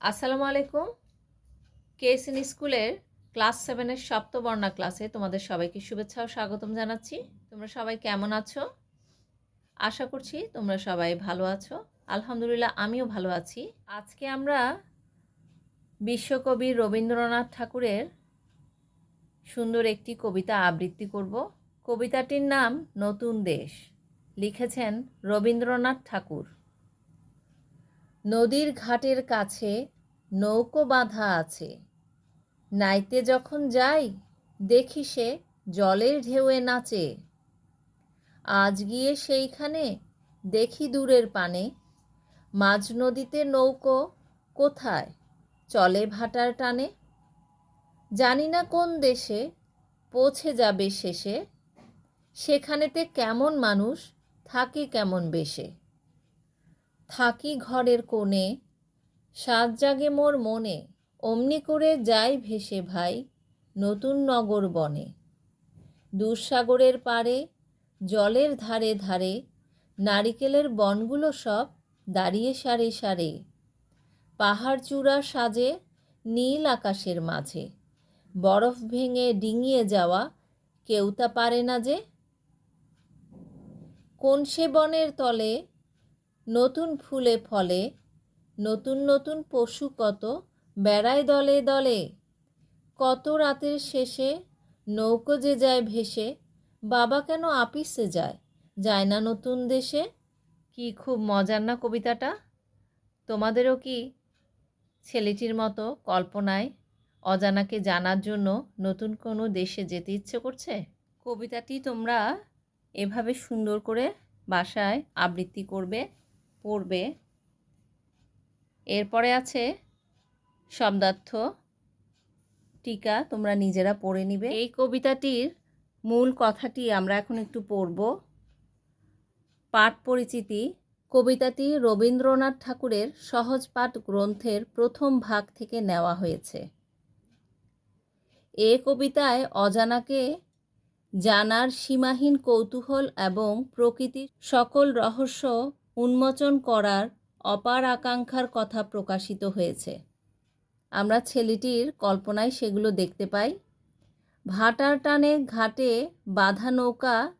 আসসালামু আলাইকুম। কেএসএন স্কুলের ক্লাস সেভেনের সপ্তবর্ণা ক্লাসে তোমাদের সবাইকে শুভেচ্ছা ও স্বাগতম জানাচ্ছি। তোমরা সবাই কেমন আছো? আশা করছি তোমরা সবাই ভালো আছো। আলহামদুলিল্লাহ, আমিও ভালো আছি। আজকে আমরা বিশ্বকবি রবীন্দ্রনাথ ঠাকুরের সুন্দর একটি কবিতা আবৃত্তি করব। কবিতাটির নাম নতুন দেশ। লিখেছেন রবীন্দ্রনাথ ঠাকুর। নদীর ঘাটের কাছে নৌকো বাঁধা আছে। নাইতে যখন যাই, দেখি সে জলের ঢেউয়ে নাচে। আজ গিয়ে সেইখানে দেখি দূরের পানে, মাঝ নদীতে নৌকো কোথায়, চলে ভাটার টানে। জানি না কোন দেশে পৌঁছে যাবে শেষে, সেখানেতে কেমন মানুষ থাকে কেমন বেশে। থাকি ঘরের কোণে, সাত জাগে মোর মনে, অমনি করে যাই ভেসে ভাই, নতুন নগর বনে। দুঃসাগরের পারে জলের ধারে ধারে, নারিকেলের বনগুলো সব দাঁড়িয়ে সারে সারে। পাহাড় চূড়া সাজে নীল আকাশের মাঝে, বরফ ভেঙে ডিঙিয়ে যাওয়া কেউ তা পারে না যে। কোন সে বনের তলে নতুন ফুলে ফলে, নতুন নতুন পশু কত, বেড়ায় দলে দলে। কত রাতের শেষে নৌকো যে যায় ভেসে, বাবা কেন আপিসে যায় যায় না নতুন দেশে? কি খুব মজার না কবিতাটা? তোমাদেরও কি ছেলেটির মতো কল্পনায় অজানাকে জানার জন্য নতুন কোনো দেশে যেতে ইচ্ছে করছে? কবিতাটি তোমরা এভাবে সুন্দর করে বাসায় আবৃত্তি করবে। পড়বে। এরপরে আছে শব্দার্থ। টিকা, তোমরা নিজেরা পড়ে নিবে। এই কবিতাটির মূল কথাটি আমরা এখন একটু পড়ব। পাঠ পরিচিতি। কবিতাটি রবীন্দ্রনাথ ঠাকুরের সহজ পাঠ গ্রন্থের প্রথম ভাগ থেকে নেওয়া হয়েছে। এ কবিতায় অজানাকে জানার সীমাহীন কৌতূহল এবং প্রকৃতির সকল রহস্য উন্মোচন করার অপার আকাঙ্ক্ষার কথা প্রকাশিত হয়েছে। আমরা ছেলেটির কল্পনায় সেগুলো দেখতে পাই। ভাটার টানে ঘাটে বাঁধা নৌকা,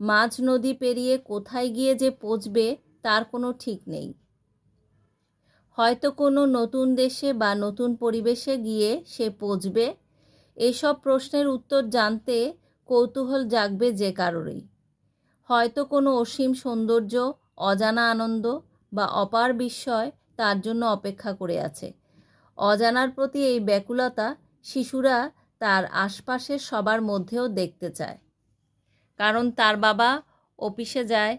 মাঝ নদী পেরিয়ে কোথায় গিয়ে যে পচবে তার কোনো ঠিক নেই। হয়তো কোনো নতুন দেশে বা নতুন পরিবেশে গিয়ে সে পচবে এসব প্রশ্নের উত্তর জানতে কৌতূহল জাগবে যে কারোরই। হয়তো কোনো অসীম সৌন্দর্য অজানা আনন্দ বা অপার বিস্ময় তার জন্য অপেক্ষা করে আছে। অজানার প্রতি এই ব্যাকুলতা শিশুরা তার আশপাশের সবার মধ্যেও দেখতে চায়। কারণ তার বাবা অফিসে যায়,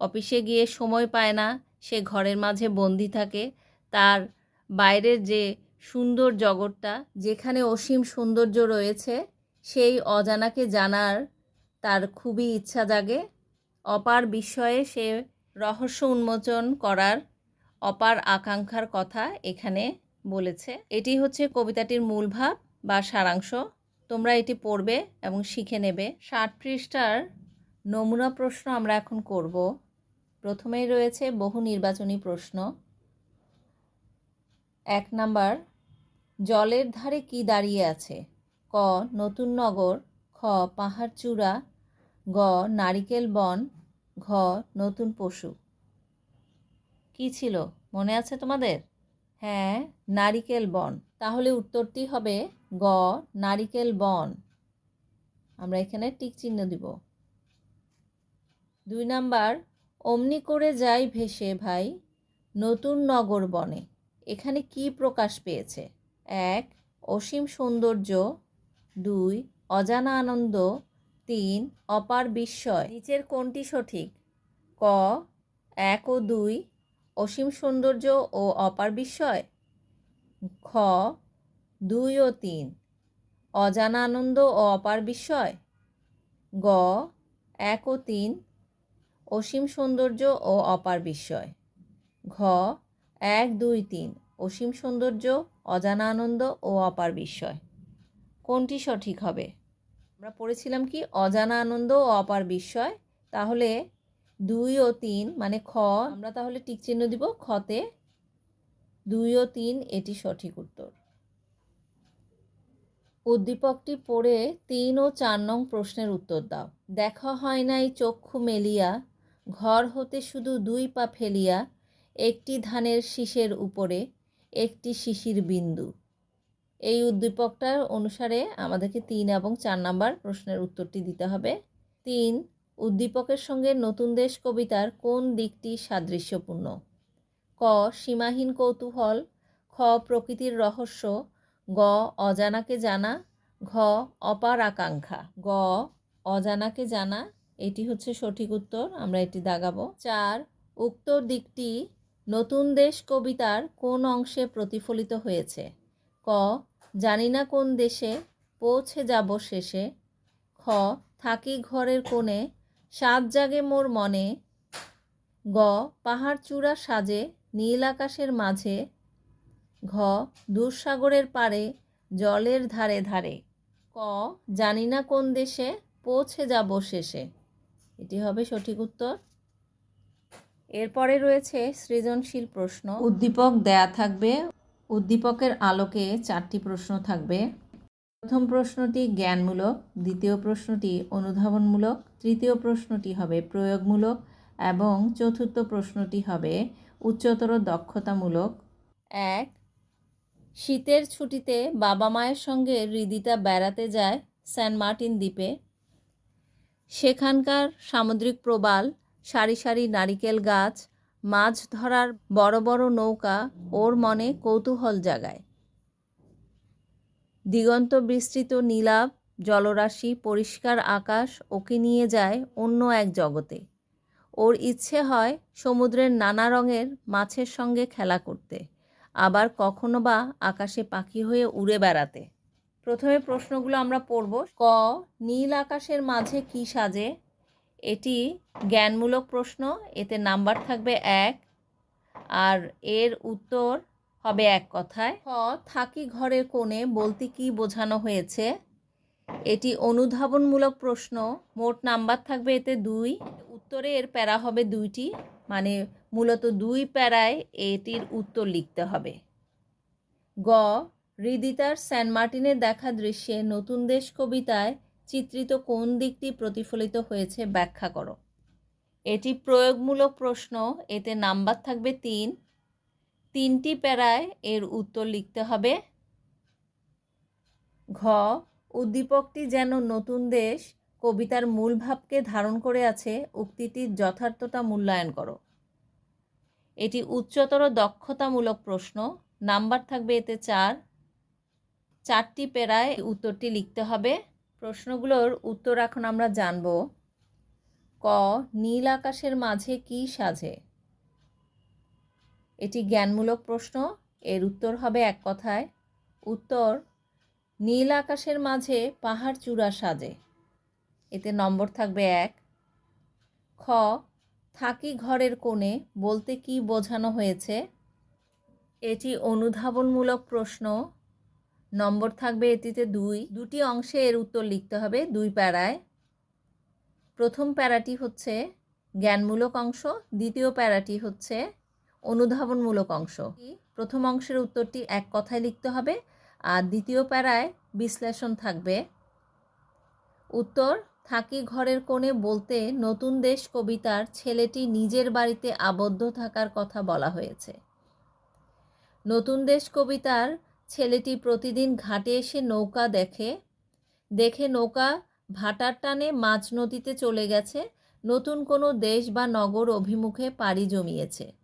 অফিসে গিয়ে সময় পায় না, সে ঘরের মাঝে বন্দি থাকে, তার বাইরের যে সুন্দর জগৎটা, যেখানে অসীম সৌন্দর্য রয়েছে, সেই অজানাকে জানার তার খুবই ইচ্ছা জাগে। অপার বিস্ময়ে সে রহস্য উন্মোচন করার অপার আকাঙ্ক্ষার কথা এখানে বলেছে। এটি হচ্ছে কবিতাটির মূল ভাব বা সারাংশ। তোমরা এটি পড়বে এবং শিখে নেবে। ষাট পৃষ্ঠার নমুনা প্রশ্ন আমরা এখন করব। প্রথমেই রয়েছে বহু নির্বাচনী প্রশ্ন। এক নাম্বার, জলের ধারে কি দাঁড়িয়ে আছে? ক, নতুন নগর, খ পাহাড় চূড়া গ, নারিকেল বন ঘ, নতুন পশু। কি ছিল? মনে আছে তোমাদের? হ্যাঁ নারিকেল বন। তাহলে উত্তরটি হবে গ, নারিকেল বন। আমরা এখানে টিক চিহ্ন দিব। দুই নাম্বার, অমনি করে যাই ভেসে ভাই, নতুন নগর বনে। এখানে কি প্রকাশ পেয়েছে? এক, অসীম সৌন্দর্য। দুই, অজানা আনন্দ। তিন, অপার বিস্ময়। নিচের কোনটি সঠিক? ক, এক ও দুই অসীম সৌন্দর্য ও অপার বিস্ময়। খ দুই ও তিন অজানা আনন্দ ও অপার বিস্ময়। গ, এক ও তিন অসীম সৌন্দর্য ও অপার বিস্ময়। ঘ, এক, দুই, তিন অসীম সৌন্দর্য, অজানা আনন্দ ও অপার বিস্ময়। কোনটি সঠিক হবে? আমরা পড়েছিলাম কি, অজানা আনন্দ ও অপার বিস্ময়। তাহলে দুই ও তিন মানে খ, আমরা তাহলে টিক চিহ্ন দিব খতে। দুই ও তিন, এটি সঠিক উত্তর। উদ্দীপকটি পড়ে তিন ও চার নং প্রশ্নের উত্তর দাও। দেখা হয় নাই চক্ষু মেলিয়া, ঘর হতে শুধু দুই পা ফেলিয়া, একটি ধানের শীষের উপরে, একটি শিশির বিন্দু। এই উদ্দীপকটার অনুসারে আমাদেরকে তিন এবং চার নাম্বার প্রশ্নের উত্তরটি দিতে হবে। তিন উদ্দীপকের সঙ্গে নতুন দেশ কবিতার কোন দিকটি সাদৃশ্যপূর্ণ? ক. সীমাহীন কৌতূহল। খ. প্রকৃতির রহস্য। গ. অজানাকে জানা। ঘ. অপার আকাঙ্ক্ষা। গ. অজানাকে জানা। এটি হচ্ছে সঠিক উত্তর, আমরা এটি দাগাবো। চার. উক্ত দিকটি নতুন দেশ কবিতার কোন অংশে প্রতিফলিত হয়েছে? ক. জানি না কোন দেশে পৌঁছে যাব শেষে। খ. থাকি ঘরের কোণে। সাত জাগে মোর মনে। গ, পাহাড় চূড়া সাজে নীল আকাশের মাঝে। ঘ দূরসাগরের পারে জলের ধারে ধারে। ক জানি না কোন দেশে পৌঁছে যাব শেষে। এটি হবে সঠিক উত্তর। এরপরে রয়েছে সৃজনশীল প্রশ্ন। উদ্দীপক দেয়া থাকবে। উদ্দীপকের আলোকে চারটি প্রশ্ন থাকবে। প্রথম প্রশ্নটি জ্ঞানমূলক, দ্বিতীয় প্রশ্নটি অনুধাবনমূলক, তৃতীয় প্রশ্নটি হবে প্রয়োগমূলক এবং চতুর্থ প্রশ্নটি হবে উচ্চতর দক্ষতামূলক। এক, শীতের ছুটিতে বাবা মায়ের সঙ্গে হৃদিতা বেড়াতে যায় সেন্ট মার্টিন দ্বীপে। সেখানকার সামুদ্রিক প্রবাল, সারি সারি নারিকেল গাছ, মাছ ধরার বড় বড় নৌকা ওর মনে কৌতূহল জাগায়। দিগন্ত বিস্তৃত নীলাভ জলরাশি, পরিষ্কার আকাশ, ওকে নিয়ে যায় অন্য এক জগতে। ওর ইচ্ছে হয় সমুদ্রের নানা রঙের মাছের সঙ্গে খেলা করতে, আবার কখনো বা আকাশে পাখি হয়ে উড়ে বেড়াতে। প্রথমে প্রশ্নগুলো আমরা পড়ব, ক, নীল আকাশের মাঝে কি সাজে? এটি জ্ঞানমূলক প্রশ্ন, এতে নাম্বার থাকবে এক। আর এর উত্তর হবে এক কথায়। খ থাকি ঘরের কোণে, বলতে কি বোঝানো হয়েছে? এটি অনুধাবনমূলক প্রশ্ন। মোট নাম্বার থাকবে এতে দুই। উত্তরে এর প্যারা হবে দুইটি। মানে মূলত দুই প্যারায় এটির উত্তর লিখতে হবে। গ, হৃদিতার সেন্ট মার্টিনের দেখা দৃশ্যে নতুন দেশ কবিতায় চিত্রিত কোন দিকটি প্রতিফলিত হয়েছে ব্যাখ্যা করো। এটি প্রয়োগমূলক প্রশ্ন। এতে নাম্বার থাকবে তিন। তিনটি প্যারায় এর উত্তর লিখতে হবে। ঘ, উদ্দীপকটি যেন নতুন দেশ, কবিতার মূল ভাবকে ধারণ করে আছে উক্তিটির যথার্থতা মূল্যায়ন করো। এটি উচ্চতর দক্ষতামূলক প্রশ্ন, নাম্বার থাকবে এতে চার। চারটি পেরায় উত্তরটি লিখতে হবে। প্রশ্নগুলোর উত্তর এখন আমরা জানব। ক, নীল আকাশের মাঝে কি সাজে? এটি জ্ঞানমূলক প্রশ্ন। এর উত্তর হবে এক কথায়, উত্তর, নীল আকাশের মাঝে পাহাড় চূড়া সাজে। এতে নম্বর থাকবে এক। খ, থাকি ঘরের কোণে, বলতে কি বোঝানো হয়েছে? এটি অনুধাবনমূলক প্রশ্ন। নম্বর থাকবে এটিতে দুই। দুটি অংশে এর উত্তর লিখতে হবে দুই প্যারায়। প্রথম প্যারাটি হচ্ছে জ্ঞানমূলক অংশ, দ্বিতীয় প্যারাটি হচ্ছে অনুধাবনমূলক অংশ। প্রথম অংশের উত্তরটি এক কথায় লিখতে হবে, আর দ্বিতীয় প্যারায় বিশ্লেষণ থাকবে। উত্তর, থাকি ঘরের কোণে বলতে নতুন দেশ কবিতার ছেলেটি নিজের বাড়িতে আবদ্ধ থাকার কথা বলা হয়েছে। নতুন দেশ কবিতার ছেলেটি প্রতিদিন ঘাটে এসে নৌকা দেখে দেখে নৌকা ভাটার টানে মাঝ নদীতে চলে গেছে, নতুন কোনো দেশ বা নগর অভিমুখে পাড়ি জমিয়েছে।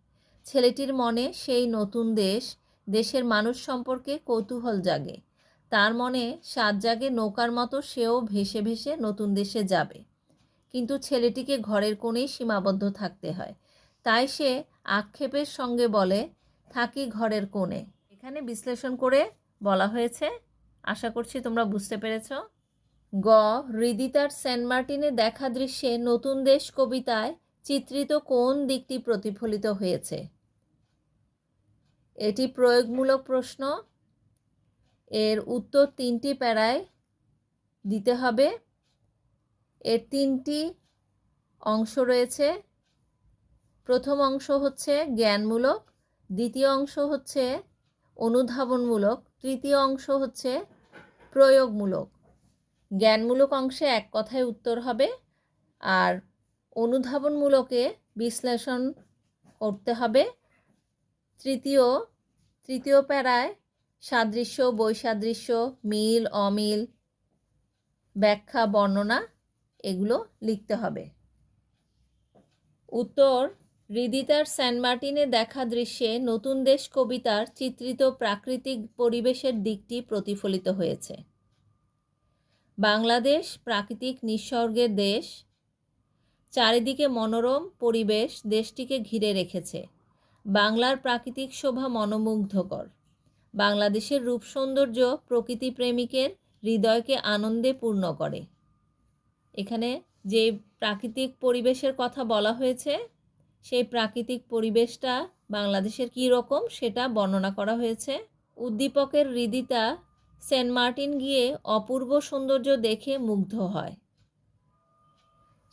ছেলেটির মনে সেই নতুন দেশ, দেশের মানুষ সম্পর্কে কৌতূহল জাগে। তার মনে সাত জাগে নৌকার মতো সেও ভেসে ভেসে নতুন দেশে যাবে। কিন্তু ছেলেটিকে ঘরের কোণেই সীমাবদ্ধ থাকতে হয়। তাই সে আক্ষেপের সঙ্গে বলে, থাকি ঘরের কোণে। এখানে বিশ্লেষণ করে বলা হয়েছে, আশা করছি তোমরা বুঝতে পেরেছ। গ হৃদিতার সেন্ট মার্টিনে দেখা দৃশ্যে নতুন দেশ কবিতায় চিত্রিত কোন দিকটি প্রতিফলিত হয়েছে? এটি প্রয়োগমূলক প্রশ্ন। এর উত্তর তিনটি প্যারায় দিতে হবে। এর তিনটি অংশ রয়েছে। প্রথম অংশ হচ্ছে জ্ঞানমূলক, দ্বিতীয় অংশ হচ্ছে অনুধাবনমূলক, তৃতীয় অংশ হচ্ছে প্রয়োগমূলক। জ্ঞানমূলক অংশে এক কথায় উত্তর হবে আর অনুধাবনমূলকে বিশ্লেষণ করতে হবে। তৃতীয় তৃতীয় প্যারায় সাদৃশ্য, বৈসাদৃশ্য, মিল, অমিল, ব্যাখ্যা, বর্ণনা, এগুলো লিখতে হবে। উত্তর, হৃদিতার সেন্ট মার্টিনে দেখা দৃশ্যে নতুন দেশ কবিতার চিত্রিত প্রাকৃতিক পরিবেশের দিকটি প্রতিফলিত হয়েছে। বাংলাদেশ প্রাকৃতিক নিঃসর্গের দেশ, চারিদিকে মনোরম পরিবেশ দেশটিকে ঘিরে রেখেছে। বাংলার প্রাকৃতিক শোভা মনোমুগ্ধকর। বাংলাদেশের রূপ সৌন্দর্য প্রকৃতি প্রেমিকের হৃদয়কে আনন্দে পূর্ণ করে। এখানে যে প্রাকৃতিক পরিবেশের কথা বলা হয়েছে, সেই প্রাকৃতিক পরিবেশটা বাংলাদেশের কী রকম সেটা বর্ণনা করা হয়েছে। উদ্দীপকের হৃদিতা সেন্ট মার্টিন গিয়ে অপূর্ব সৌন্দর্য দেখে মুগ্ধ হয়।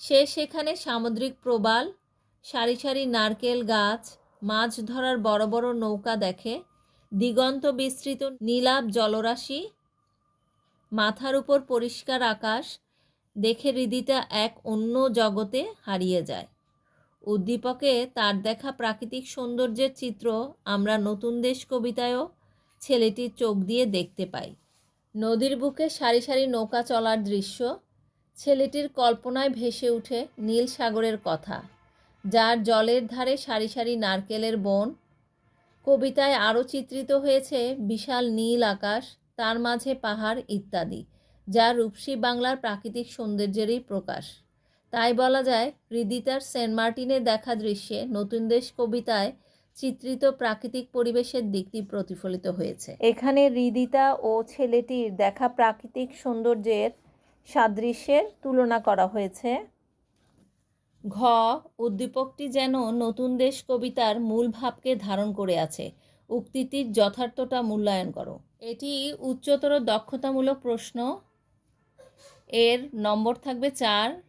সে সেখানে সামুদ্রিক প্রবাল, সারি সারি নারকেল গাছ মাছ ধরার বড় বড় নৌকা দেখে দিগন্ত বিস্তৃত নীলাভ জলরাশি, মাথার উপর পরিষ্কার আকাশ দেখে হৃদিতা এক অন্য জগতে হারিয়ে যায়। উদ্দীপকে তার দেখা প্রাকৃতিক সৌন্দর্যের চিত্র আমরা নতুন দেশ কবিতায়ও ছেলেটির চোখ দিয়ে দেখতে পাই। নদীর বুকে সারি সারি নৌকা চলার দৃশ্য, ছেলেটির কল্পনায় ভেসে ওঠে নীল সাগরের কথা। যার জলের ধারে সারি সারি নারকেলের বন। কবিতায় আরও চিত্রিত হয়েছে বিশাল নীল আকাশ, তার মাঝে পাহাড় ইত্যাদি, যা রূপসী বাংলার প্রাকৃতিক সৌন্দর্যেরই প্রকাশ। তাই বলা যায়, হৃদিতার সেন্ট মার্টিনে দেখা দৃশ্যে নতুন দেশ কবিতায় চিত্রিত প্রাকৃতিক পরিবেশের দিকটি প্রতিফলিত হয়েছে। এখানে হৃদিতা ও ছেলেটির দেখা প্রাকৃতিক সৌন্দর্যের সাদৃশ্যের তুলনা করা হয়েছে। ঘ, উদ্দীপকটি যেন নতুন দেশ কবিতার মূল ভাবকে ধারণ করে আছে। উক্তিটির যথার্থতা মূল্যায়ন করো। এটি উচ্চতর দক্ষতামূলক প্রশ্ন। এর নম্বর থাকবে চার।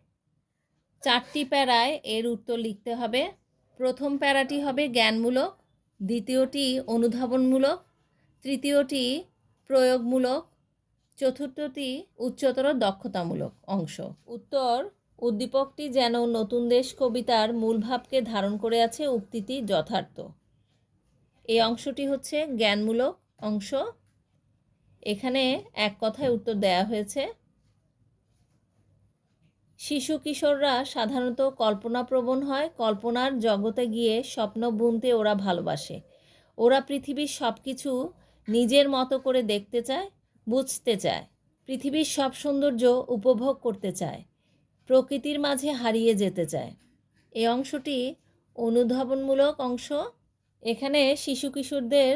চারটি প্যারায় এর উত্তর লিখতে হবে। প্রথম প্যারাটি হবে জ্ঞানমূলক, দ্বিতীয়টি অনুধাবনমূলক, তৃতীয়টি প্রয়োগমূলক, চতুর্থটি উচ্চতর দক্ষতামূলক অংশ। উত্তর উদ্দীপকটি যেন নতুন দেশ কবিতার মূল ভাবকে ধারণ করে আছে উক্তিটি যথার্থ। এই অংশটি হচ্ছে জ্ঞানমূলক অংশ। এখানে এক কথায় উত্তর দেয়া হয়েছে। শিশু কিশোররা সাধারণত কল্পনাপ্রবণ হয়, কল্পনার জগতে গিয়ে স্বপ্ন বুনতে ওরা ভালোবাসে। ওরা পৃথিবীর সব কিছু নিজের মতো করে দেখতে চায়, বুঝতে চায়। পৃথিবীর সব সৌন্দর্য উপভোগ করতে চায়। প্রকৃতির মাঝে হারিয়ে যেতে চায়। এই অংশটি অনুধাবনমূলক অংশ। এখানে শিশু কিশোরদের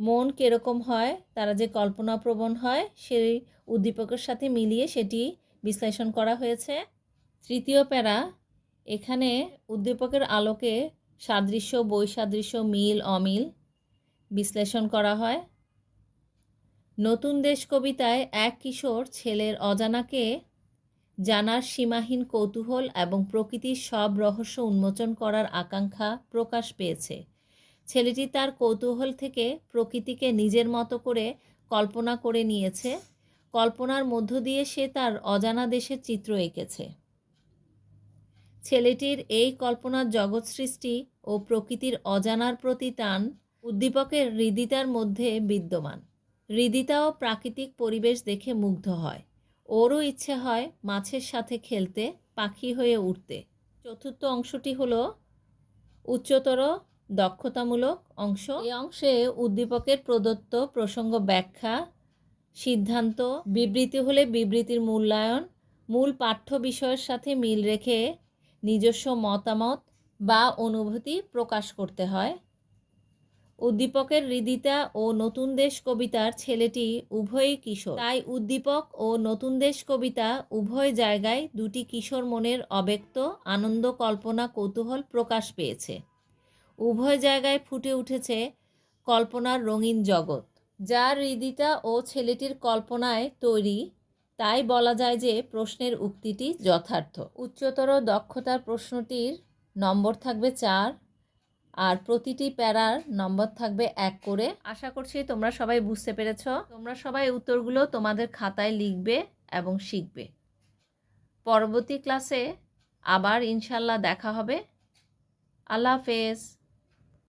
মন কীরকম হয়, তারা যে কল্পনাপ্রবণ হয়, সেই উদ্দীপকের সাথে মিলিয়ে সেটি বিশ্লেষণ করা হয়েছে। তৃতীয় প্যারা, এখানে উদ্দীপকের আলোকে সাদৃশ্য, বৈসাদৃশ্য, মিল, অমিল বিশ্লেষণ করা হয়। নতুন দেশ কবিতায় এক কিশোর ছেলের অজানাকে জানার সীমাহীন কৌতূহল এবং প্রকৃতির সব রহস্য উন্মোচন করার আকাঙ্ক্ষা প্রকাশ পেয়েছে। ছেলেটি তার কৌতূহল থেকে প্রকৃতিকে নিজের মতো করে কল্পনা করে নিয়েছে। কল্পনার মধ্য দিয়ে সে তার অজানা দেশের চিত্র এঁকেছে। ছেলেটির এই কল্পনার জগৎ সৃষ্টি ও প্রকৃতির অজানার প্রতি টান উদ্দীপকের হৃদিতার মধ্যে বিদ্যমান। হৃদিতাও প্রাকৃতিক পরিবেশ দেখে মুগ্ধ হয়। ওরও ইচ্ছে হয় মাছের সাথে খেলতে, পাখি হয়ে উঠতে চতুর্থ অংশটি হলো উচ্চতর, দক্ষতামূলক অংশ। এই অংশে উদ্দীপকের প্রদত্ত প্রসঙ্গ ব্যাখ্যা, সিদ্ধান্ত, বিবৃতি হলে বিবৃতির মূল্যায়ন, মূল পাঠ্য বিষয়ের সাথে মিল রেখে নিজস্ব মতামত বা অনুভূতি প্রকাশ করতে হয়। উদ্দীপকের হৃদিতা ও নতুন দেশ কবিতার ছেলেটি উভয়ই কিশোর। তাই উদ্দীপক ও নতুন দেশ কবিতা উভয় জায়গায় দুটি কিশোর মনের অব্যক্ত আনন্দ কল্পনা কৌতূহল প্রকাশ পেয়েছে। উভয় জায়গায় ফুটে উঠেছে কল্পনার রঙিন জগৎ। যা হৃদিতা ও ছেলেটির কল্পনায় তৈরি, তাই বলা যায় যে প্রশ্নের উক্তিটি যথার্থ। উচ্চতর দক্ষতার প্রশ্নটির নম্বর থাকবে চার আর প্রতিটি প্যারার নম্বর থাকবে এক করে। আশা করছি তোমরা সবাই বুঝতে পেরেছ। তোমরা সবাই উত্তরগুলো তোমাদের খাতায় লিখবে এবং শিখবে। পরবর্তী ক্লাসে আবার ইনশাল্লাহ দেখা হবে। আল্লাহ হাফেজ।